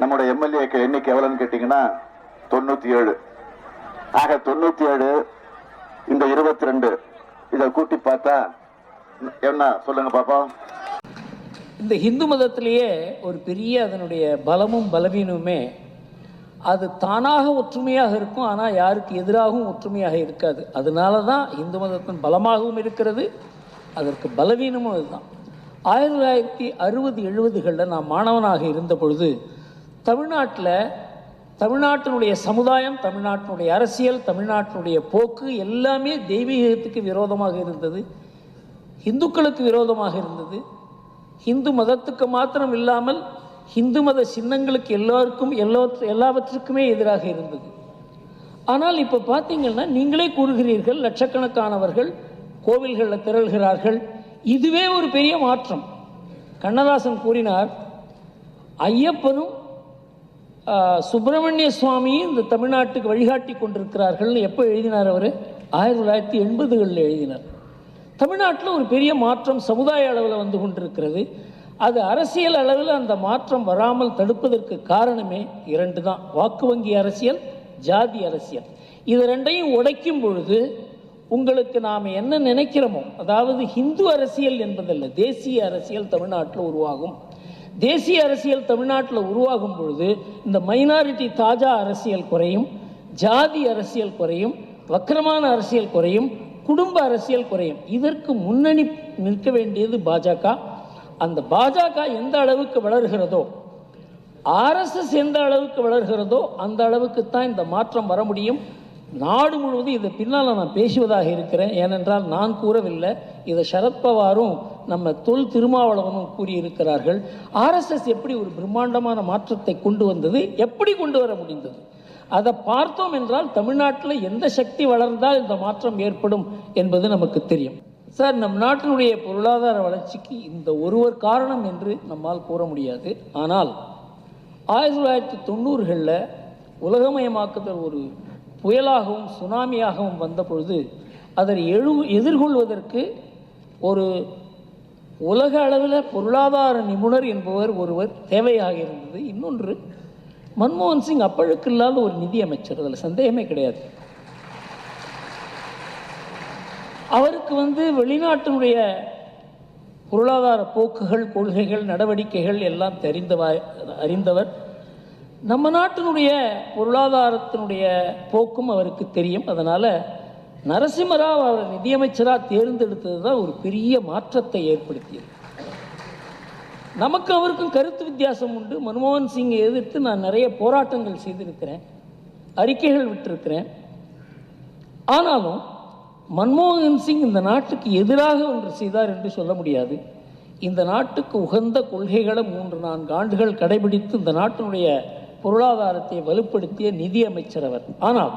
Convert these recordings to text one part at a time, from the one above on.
நம்முடைய எம்எல்ஏக்கள் எண்ணிக்கை எவ்வளவுன்னு கேட்டீங்கன்னா தொண்ணூத்தி ஏழு. ஆக தொண்ணூத்தி ஏழு இந்த இருபத்தி ரெண்டு இதை கூட்டி பார்த்தா என்ன? சொல்லுங்க பாப்போம் இந்த ஹிந்து மதத்திலேயே ஒரு பெரிய அதனுடைய பலமும் பலவீனமுமே அது தானாக ஒற்றுமையாக இருக்கும் ஆனால் யாருக்கு எதிராகவும் ஒற்றுமையாக இருக்காது. அதனால தான் இந்து மதத்தின் பலமாகவும் இருக்கிறது அதற்கு பலவீனமும் அதுதான். ஆயிரத்தி தொள்ளாயிரத்தி அறுபது எழுபதுகளில் நான் மாணவனாக இருந்த பொழுது தமிழ்நாட்டில் தமிழ்நாட்டினுடைய சமுதாயம் தமிழ்நாட்டினுடைய அரசியல் தமிழ்நாட்டினுடைய போக்கு எல்லாமே தெய்வீகத்துக்கு விரோதமாக இருந்தது. இந்துக்களுக்கு விரோதமாக இருந்தது. இந்து மதத்துக்கு மாத்திரம் இல்லாமல் இந்து மத சின்னங்களுக்கு எல்லோருக்கும் எல்லோற்று எல்லாவற்றுக்குமே எதிராக இருந்தது. ஆனால் இப்போ பார்த்தீங்கன்னா நீங்களே கூறுகிறீர்கள் லட்சக்கணக்கானவர்கள் கோவில்களில் திரள்கிறார்கள். இதுவே ஒரு பெரிய மாற்றம். கண்ணதாசன் கூறினார் ஐயப்பனும் சுப்பிரமணிய சுவாமியும் இந்த தமிழ்நாட்டுக்கு வழிகாட்டி கொண்டிருக்கிறார்கள்னு எப்போ எழுதினார் அவர்? ஆயிரத்தி தொள்ளாயிரத்தி எண்பதுகளில் எழுதினார். தமிழ்நாட்டில் ஒரு பெரிய மாற்றம் சமுதாய அளவில் வந்து கொண்டிருக்கிறது. அது அரசியல் அளவில் அந்த மாற்றம் வராமல் தடுப்பதற்கு காரணமே இரண்டு தான். வாக்கு வங்கி அரசியல் ஜாதி அரசியல். இது ரெண்டையும் உடைக்கும் பொழுது உங்களுக்கு நாம் என்ன நினைக்கிறோமோ அதாவது ஹிந்து அரசியல் என்பதல்ல தேசிய அரசியல் தமிழ்நாட்டில் உருவாகும். தேசிய அரசியல் தமிழ்நாட்டில் உருவாகும் பொழுது இந்த மைனாரிட்டி தாஜா அரசியல் குறையும் ஜாதி அரசியல் குறையும் வக்கிரமான அரசியல் குறையும் குடும்ப அரசியல் குறையும். இதற்கு முன்னணி நிற்க வேண்டியது பாஜக. அந்த பாஜக எந்த அளவுக்கு வளர்கிறதோ ஆர்எஸ்எஸ் எந்த அளவுக்கு வளர்கிறதோ அந்த அளவுக்கு தான் இந்த மாற்றம் வர முடியும். நாடு முழுவதும் இதை பின்னால் நான் பேசுவதாக இருக்கிறேன். ஏனென்றால் நான் கூறவில்லை. இதை சரத்பவாரும் நம்ம தொல் திருமாவளவனும் கூறியிருக்கிறார்கள் ஆர்எஸ்எஸ் எப்படி ஒரு பிரம்மாண்டமான மாற்றத்தை கொண்டு வந்தது எப்படி கொண்டு வர முடிந்தது? அதை பார்த்தோம் என்றால் தமிழ்நாட்டில் எந்த சக்தி வளர்ந்தால் இந்த மாற்றம் ஏற்படும் என்பது நமக்கு தெரியும். சார் நம் நாட்டினுடைய பொருளாதார வளர்ச்சிக்கு இந்த ஒருவர் காரணம் என்று நம்மால் கூற முடியாது. ஆனால் ஆயிரத்தி தொள்ளாயிரத்தி தொண்ணூறுகளில் உலகமயமாக்குதல் ஒரு புயலாகவும் சுனாமியாகவும் வந்த பொழுது அதை எழு எதிர்கொள்வதற்கு ஒரு உலக அளவில் பொருளாதார நிபுணர் என்பவர் ஒருவர் தேவையாக இருந்தது இன்னொன்று மன்மோகன் சிங் அப்பழுக்கு இல்லாத ஒரு நிதி அமைச்சர். அதில் சந்தேகமே கிடையாது. அவருக்கு வந்து வெளிநாட்டினுடைய பொருளாதார போக்குகள் கொள்கைகள் நடவடிக்கைகள் எல்லாம் தெரிந்தவா அறிந்தவர். நம்ம நாட்டினுடைய பொருளாதாரத்தினுடைய போக்கும் அவருக்கு தெரியும். அதனால் நரசிம்மராவ் அவர் நிதியமைச்சராக தேர்ந்தெடுத்தது தான் ஒரு பெரிய மாற்றத்தை ஏற்படுத்தியது. நமக்கு அவருக்கும் கருத்து வித்தியாசம் உண்டு. மன்மோகன் சிங்கை எதிர்த்து நான் நிறைய போராட்டங்கள் செய்திருக்கிறேன். அறிக்கைகள் விட்டிருக்கிறேன். ஆனாலும் மன்மோகன் சிங் இந்த நாட்டுக்கு எதிராக ஒன்று செய்தார் என்று சொல்ல முடியாது. இந்த நாட்டுக்கு உகந்த கொள்கைகளை மூன்று நான்கு ஆண்டுகள் கடைபிடித்து இந்த நாட்டினுடைய பொருளாதாரத்தை வலுப்படுத்திய நிதியமைச்சர் அவர். ஆனால்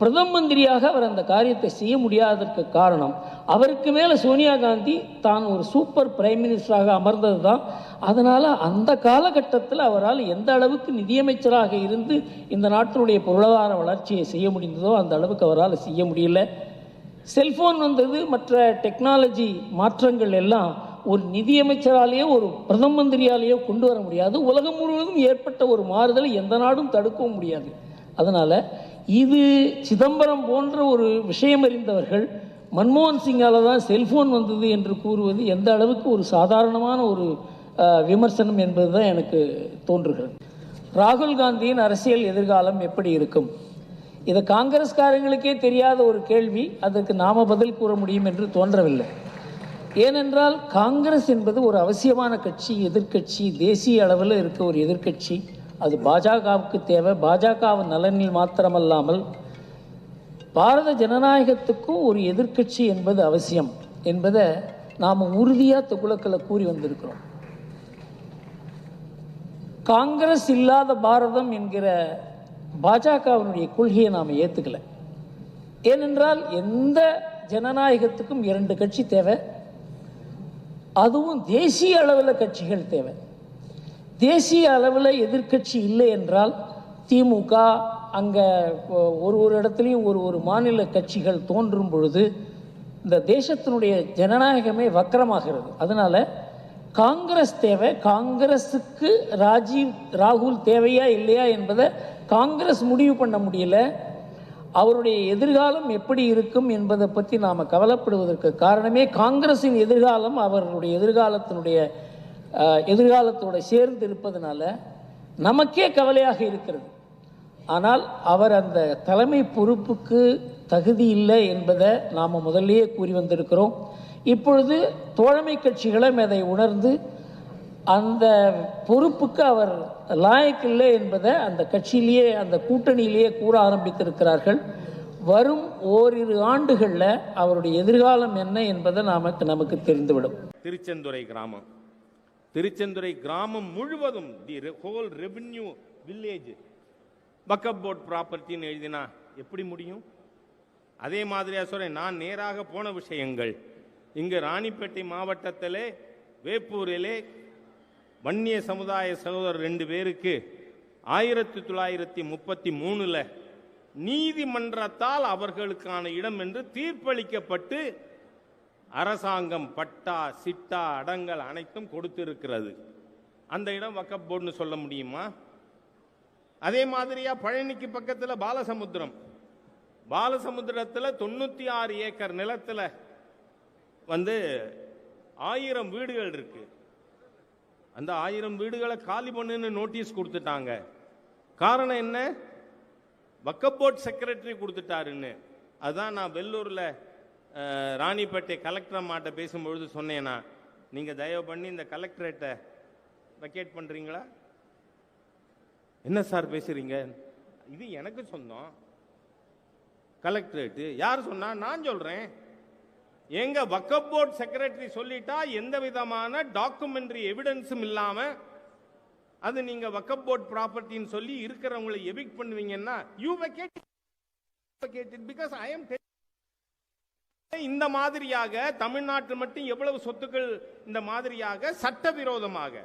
பிரதம மந்திரியாக அவர் அந்த காரியத்தை செய்ய முடியாததற்கு காரணம் அவருக்கு மேலே சோனியா காந்தி தான் ஒரு சூப்பர் பிரைம் மினிஸ்டராக அமர்ந்தது தான் அதனால் அந்த காலகட்டத்தில் அவரால் எந்த அளவுக்கு நிதியமைச்சராக இருந்து இந்த நாட்டினுடைய பொருளாதார வளர்ச்சியை செய்ய முடிந்ததோ அந்த அளவுக்கு அவரால் செய்ய முடியல. செல்ஃபோன் வந்தது மற்ற டெக்னாலஜி மாற்றங்கள் எல்லாம் ஒரு நிதியமைச்சராலேயோ ஒரு பிரதம மந்திரியாலேயோ கொண்டு வர முடியாது. உலகம் முழுவதும் ஏற்பட்ட ஒரு மாறுதலை எந்த நாடும் தடுக்கவும் முடியாது. அதனால் இது சிதம்பரம் போன்ற ஒரு விஷயம் அறிந்தவர்கள் மன்மோகன் சிங்கால தான் செல்ஃபோன் வந்தது என்று கூறுவது எந்த அளவுக்கு ஒரு சாதாரணமான ஒரு விமர்சனம் என்பது தான் எனக்கு தோன்றுகிறது. ராகுல் காந்தியின் அரசியல் எதிர்காலம் எப்படி இருக்கும்? இது காங்கிரஸ்காரங்களுக்கே தெரியாத ஒரு கேள்வி அதற்கு நாம் பதில் கூற முடியும் என்று தோன்றவில்லை. ஏனென்றால் காங்கிரஸ் என்பது ஒரு அவசியமான கட்சி எதிர்க்கட்சி தேசிய அளவில் இருக்க ஒரு எதிர்க்கட்சி. அது பாஜகவுக்கு தேவை. பாஜகவின் நலனில் மாத்திரமல்லாமல் பாரத ஜனநாயகத்துக்கும் ஒரு எதிர்க்கட்சி என்பது அவசியம் என்பதை நாம் உறுதியாக தொகுலக்களை கூறி வந்திருக்கிறோம். காங்கிரஸ் இல்லாத பாரதம் என்கிற பாஜகவினுடைய கொள்கையை நாம் ஏற்றுக்கல ஏனென்றால் எந்த ஜனநாயகத்துக்கும் இரண்டு கட்சி தேவை. அதுவும் தேசிய அளவில் கட்சிகள் தேவை. தேசிய அளவில் எதிர்க்கட்சி இல்லை என்றால் திமுக அங்கே ஒரு ஒரு இடத்துலையும் ஒரு ஒரு மாநில கட்சிகள் தோன்றும் பொழுது இந்த தேசத்தினுடைய ஜனநாயகமே வக்கரமாகிறது. அதனால் காங்கிரஸ் தேவை. காங்கிரஸுக்கு ராஜீவ் ராகுல் தேவையா இல்லையா என்பதை காங்கிரஸ் முடிவு பண்ண முடியல. அவருடைய எதிர்காலம் எப்படி இருக்கும் என்பதை பற்றி நாம் கவலைப்படுவதற்கு காரணமே காங்கிரஸின் எதிர்காலம் அவர்களுடைய எதிர்காலத்தினுடைய எதிர்காலத்தோடு சேர்ந்து இருப்பதனால நமக்கே கவலையாக இருக்கிறது. ஆனால் அவர் அந்த தலைமை பொறுப்புக்கு தகுதி இல்லை என்பதை நாம் முதல்லயே கூறி வந்திருக்கிறோம். இப்பொழுது தோழமை கட்சிகளும் அதை உணர்ந்து அந்த பொறுப்புக்கு அவர் லாயக்கில்லை என்பதை அந்த கட்சியிலேயே அந்த கூட்டணியிலேயே கூற ஆரம்பித்திருக்கிறார்கள். வரும் ஓரிரு ஆண்டுகளில் அவருடைய எதிர்காலம் என்ன என்பதை நமக்கு நமக்கு தெரிந்துவிடும். திருச்செந்துறை கிராமம். திருச்செந்துறை கிராமம் முழுவதும் the whole revenue village Waqf board ப்ராப்பர்ட்டின்னு எழுதினா எப்படி முடியும்? அதே மாதிரியா சொல்கிறேன் நான் நேராக போன விஷயங்கள். இங்கு ராணிப்பேட்டை மாவட்டத்திலே வேப்பூரிலே வன்னிய சமுதாய சகோதரர் ரெண்டு பேருக்கு ஆயிரத்தி தொள்ளாயிரத்தி முப்பத்தி மூணில் நீதிமன்றத்தால் அவர்களுக்கான இடம் என்று தீர்ப்பளிக்கப்பட்டு அரசாங்கம் பட்டா சிட்டா அடங்கல் அனைத்தும் கொடுத்திருக்கிறது. அந்த இடம் வக்கப் போர்டுன்னு சொல்ல முடியுமா? அதே மாதிரியா பழனிக்கு பக்கத்தில் பாலசமுத்திரம். பாலசமுத்திரத்தில் தொண்ணூத்தி ஆறு ஏக்கர் நிலத்தில் வந்து ஆயிரம் வீடுகள் இருக்கு. அந்த ஆயிரம் வீடுகளை காலி பண்ணுன்னு நோட்டீஸ் கொடுத்துட்டாங்க. காரணம் என்ன? வக்கப் போர்ட் செக்ரட்டரி கொடுத்துட்டாருன்னு. அதுதான் நான் வெள்ளூரில் ராணிப்பேட்டை கலெக்டர் அம்மாட்ட பேசும்பொழுது சொன்னேன்னா நீங்கள் தயவு பண்ணி இந்த கலெக்டரேட்டை வெக்கேட் பண்ணுறீங்களா என்ன சார் பேசுகிறீங்க இது எனக்கு சொந்தம். கலெக்டரேட்டு யார் சொன்னா? நான் சொல்கிறேன் எங்க வக்கப் போர்ட் செக்ரட்டரி சொல்லிட்டா எந்த விதமான டாக்குமெண்ட்ரி எவிடன்ஸும் இல்லாமல் அது நீங்க வக்கப் போர்ட் ப்ராப்பர்ட்டின்னு சொல்லி இருக்கிறவங்களை evict பண்ணுவீங்கன்னா you vacate because I am இந்த மாதிரியாக தமிழ்நாட்டில் மட்டும் எவ்வளவு சொத்துக்கள் இந்த மாதிரியாக சட்டவிரோதமாக.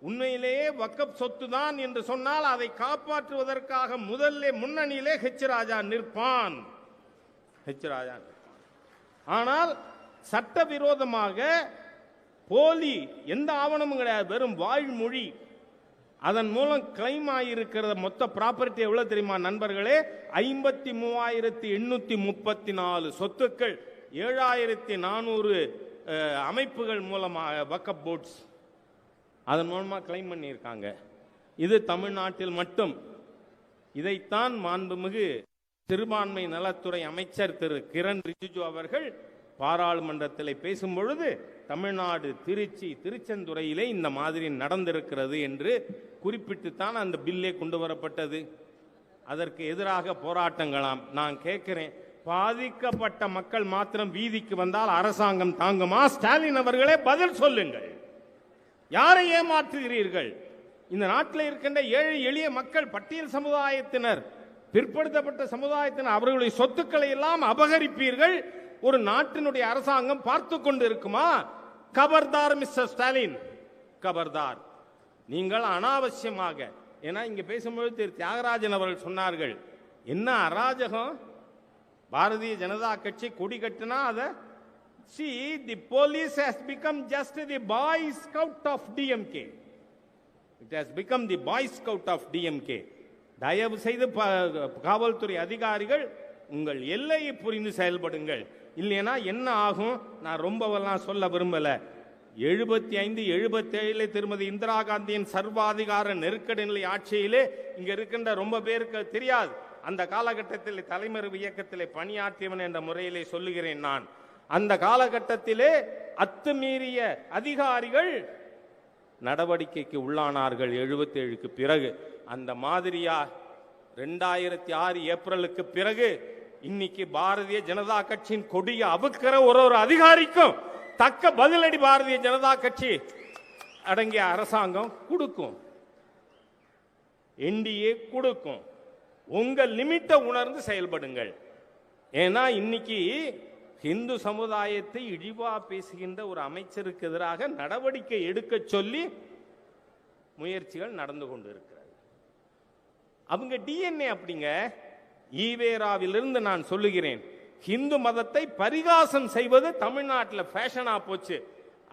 உண்மையிலேயே வக்கப் சொத்து தான் என்று சொன்னால் அதை காப்பாற்றுவதற்காக முதல்ல முன்னணியிலே ஹெச் ராஜா நிற்பான். ஹெச் ராஜா ஆனால் சட்டவிரோதமாக போலி எந்த ஆவணமும் கிடையாது வெறும் வாழ்மொழி அதன் மூலம் கிளைம் ஆகியிருக்கிற மொத்த ப்ராப்பர்ட்டி எவ்வளவு தெரியுமா நண்பர்களே? ஐம்பத்தி மூவாயிரத்தி எண்ணூத்தி முப்பத்தி நாலு சொத்துக்கள். ஏழாயிரத்தி நானூறு அமைப்புகள் மூலமாக வக்கப் போர்ட்ஸ் அதன் மூலமாக கிளைம் பண்ணியிருக்காங்க. இது தமிழ்நாட்டில் மட்டும். இதைத்தான் மாண்புமிகு சிறுபான்மை நலத்துறை அமைச்சர் திரு கிரண் ரிஜிஜு அவர்கள் பாராளுமன்றத்தில் பேசும் பொழுது தமிழ்நாடு திருச்சி திருச்செந்துறையிலே இந்த மாதிரி நடந்திருக்கிறது என்று குறிப்பிட்டுத்தான் அந்த பில்லே கொண்டு வரப்பட்டது. அதற்கு எதிராக போராட்டங்களாம். நான் கேட்கிறேன் பாதிக்கப்பட்ட மக்கள் மாத்திரம் வீதிக்கு வந்தால் அரசாங்கம் தாங்குமா? ஸ்டாலின் அவர்களே பதில் சொல்லுங்கள். யாரை ஏமாற்றுகிறீர்கள்? இந்த நாட்டில் இருக்கின்ற ஏழை எளிய மக்கள் பட்டியல் சமுதாயத்தினர் பிற்படுத்தப்பட்ட சமுதாயத்தினர் அவர்களுடைய சொத்துக்களை எல்லாம் அபகரிப்பீர்கள். ஒரு நாட்டினுடைய அரசாங்கம் பார்த்து கொண்டு இருக்குமா கபர்தார் மிஸ்டர் ஸ்டாலின். கபர்தார். நீங்கள் அனாவசியமாக ஏன்னா இங்க பேசும்பொழுது திரு தியாகராஜன் அவர்கள் சொன்னார்கள் என்ன அராஜகம்? பாரதிய ஜனதா கட்சி கொடி கட்டினா அதை see the police has become just the boy scout of DMK it has become the boy scout of DMK தயவு செய்து ப- காவல்துறை அதிகாரிகள் உங்கள் எல்லையை புரிந்து செயல்படுங்கள். இல்லைன்னா என்ன ஆகும்? நான் ரொம்பவெல்லாம் சொல்ல விரும்பலை. எழுபத்தி ஐந்து எழுபத்தேழு திருமதி இந்திரா காந்தியின் சர்வாதிகார நெருக்கடி நிலை ஆட்சியிலே இங்க இருக்கின்ற ரொம்ப பேருக்கு தெரியாது. அந்த காலகட்டத்தில் தலைமறைவு இயக்கத்திலே பணியாற்றியவன் என்ற முறையிலே சொல்லுகிறேன் நான். அந்த காலகட்டத்திலே அத்துமீறிய அதிகாரிகள் நடவடிக்கைக்கு உள்ளானார்கள் 77க்கு பிறகு. அந்த மாதிரியா ரெண்டாயிரத்தி ஆறு ஏப்ரலுக்கு பிறகு இன்னைக்கு பாரதிய ஜனதா கட்சியின் கொடியை அவுக்கிற ஒரு ஒரு அதிகாரிக்கும் தக்க பதிலடி பாரதிய ஜனதா கட்சி அடங்கிய அரசாங்கம் கொடுக்கும். என்டிஏ கொடுக்கும். உங்கள் லிமிட்டை உணர்ந்து செயல்படுங்கள். ஏன்னா இன்னைக்கு இந்து சமுதாயத்தை இழிவா பேசுகின்ற ஒரு அமைச்சருக்கு எதிராக நடவடிக்கை எடுக்க சொல்லி முயற்சிகள் நடந்து கொண்டிருக்கிறது. அவங்க டிஎன்ஏ அப்படிங்க ஈவேராவிலிருந்து நான் சொல்லுகிறேன். இந்து மதத்தை பரிகாசம் செய்வது தமிழ்நாட்டில் ஃபேஷனா போச்சு.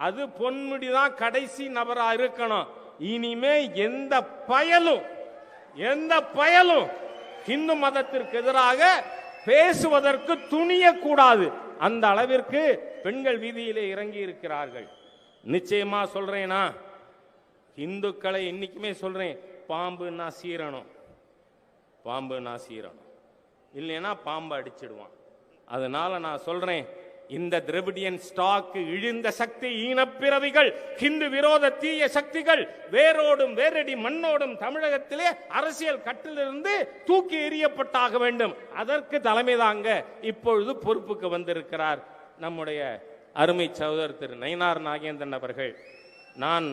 அது பொன்முடி தான் கடைசி நபரா இருக்கணும். இனிமே எந்த பயலும் எந்த பயலும் இந்து மதத்திற்கு எதிராக பேசுவதற்கு துணியக்கூடாது. அந்த அளவிற்கு பெண்கள் வீதியிலே இறங்கி இருக்கிறார்கள். நிச்சயமா சொல்றேனா? இந்துக்களை இன்னைக்குமே சொல்றேன் பாம்புன்னா சீரணும் பாம்புன்னா சீரணும் இல்லைன்னா பாம்பு அடிச்சிடுவான். அதனால நான் சொல்றேன் இந்த திரவிடியன் ஸ்டாக்கு இழிந்த சக்தி ஈனப்பிறவிகள் ஹிந்து விரோத தீய சக்திகள் வேரோடும் வேரடி மண்ணோடும் தமிழகத்திலே அரசியல் கட்டிலிருந்து தூக்கி எறியப்பட்டாக வேண்டும். அதற்கு தலைமை தாங்க இப்பொழுது பொறுப்புக்கு வந்திருக்கிறார் நம்முடைய அருமை சகோதரர் திரு நயினார் நாகேந்திரன் அவர்கள். நான்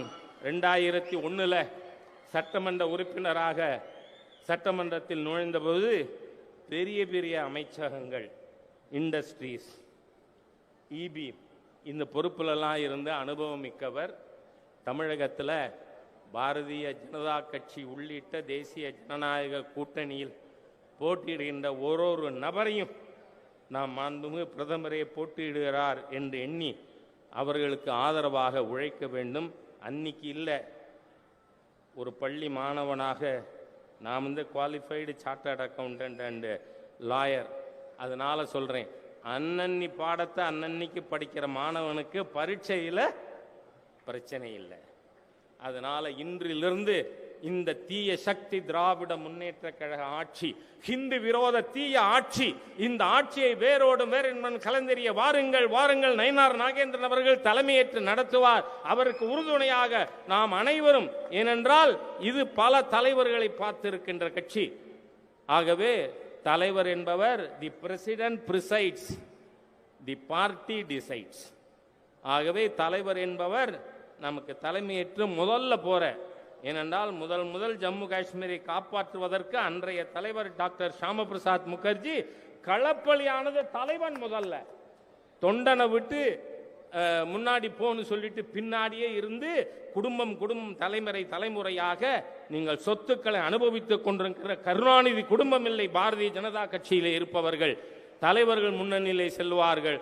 ரெண்டாயிரத்தி ஒன்றில் சட்டமன்ற உறுப்பினராக சட்டமன்றத்தில் நுழைந்தபோது பெரிய பெரிய அமைச்சகங்கள் இண்டஸ்ட்ரீஸ் இபி இந்த பொறுப்புலலாம் இருந்த அனுபவம் மிக்கவர் தமிழகத்தில் பாரதிய ஜனதா கட்சி உள்ளிட்ட தேசிய ஜனநாயக கூட்டணியில் போட்டியிடுகின்ற ஒரு ஒரு நபரையும் நாம் மாண்புமிகு பிரதமரே போட்டியிடுகிறார் என்று எண்ணி அவர்களுக்கு ஆதரவாக உழைக்க வேண்டும். அன்னைக்கு இல்லை. ஒரு பள்ளி மாணவனாக நான் வந்து qualified chartered accountant and lawyer அதனால் சொல்கிறேன் அன்னன்னி பாடத்தை அன்னன்னைக்கு படிக்கிற மாணவனுக்கு பரீட்சையில் பிரச்சனை இல்லை. அதனால இன்றிலிருந்து இந்த தீய சக்தி திராவிட முன்னேற்ற கழக ஆட்சி ஹிந்து விரோத தீய ஆட்சி இந்த ஆட்சியை வேரோடும் வேறு என்பன் கலந்தெறிய வாருங்கள் வாருங்கள் நயனார் நாகேந்திரன் அவர்கள் தலைமையேற்று நடத்துவார். அவருக்கு உறுதுணையாக நாம் அனைவரும் ஏனென்றால் இது பல தலைவர்களை பார்த்திருக்கின்ற கட்சி. ஆகவே தலைவர் என்பவர் the president presides the party decides ஆகவே தலைவர் என்பவர் நமக்கு தலைமையேற்று முதல்ல போற. ஏனென்றால் முதல் முதல் ஜம்மு காஷ்மீரை காப்பாற்றுவதற்கு அன்றைய தலைவர் டாக்டர் ஷாம பிரசாத் முகர்ஜி களப்பலியானது தலைவன் முதல்ல. தொண்டனை விட்டு முன்னாடி போன்னு சொல்லிட்டு பின்னாடியே இருந்து குடும்பம் குடும்பம் தலைமுறை தலைமுறையாக நீங்கள் சொத்துக்களை அனுபவித்துக் கொண்டிருக்கிற கருணாநிதி குடும்பம் இல்லை பாரதிய ஜனதா கட்சியிலே இருப்பவர்கள். தலைவர்கள் முன்னணியிலே செல்வார்கள்.